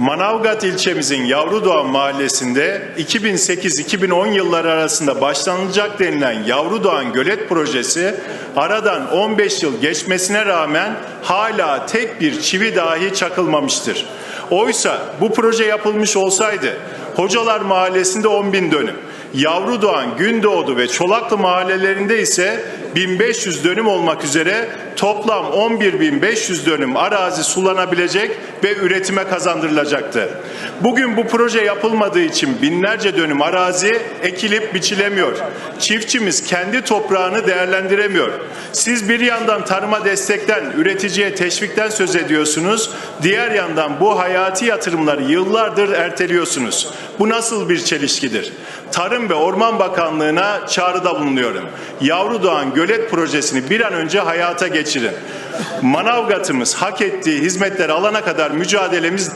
Manavgat ilçemizin Yavrudoğan mahallesinde 2008-2010 yılları arasında başlanacak denilen Yavrudoğan Gölet projesi aradan 15 yıl geçmesine rağmen hala tek bir çivi dahi çakılmamıştır. Oysa bu proje yapılmış olsaydı Hocalar Mahallesi'nde 10 bin dönüm, Yavrudoğan, Gündoğdu ve Çolaklı mahallelerinde ise 1500 dönüm olmak üzere toplam 11.500 dönüm arazi sulanabilecek ve üretime kazandırılacaktı. Bugün bu proje yapılmadığı için binlerce dönüm arazi ekilip biçilemiyor. Çiftçimiz kendi toprağını değerlendiremiyor. Siz bir yandan tarıma destekten, üreticiye teşvikten söz ediyorsunuz. Diğer yandan bu hayati yatırımları yıllardır erteliyorsunuz. Bu nasıl bir çelişkidir? Tarım ve Orman Bakanlığı'na çağrıda bulunuyorum. Yavrudoğan Gölet Projesi'ni bir an önce hayata geçirin. Manavgat'ımız hak ettiği hizmetleri alana kadar mücadelemiz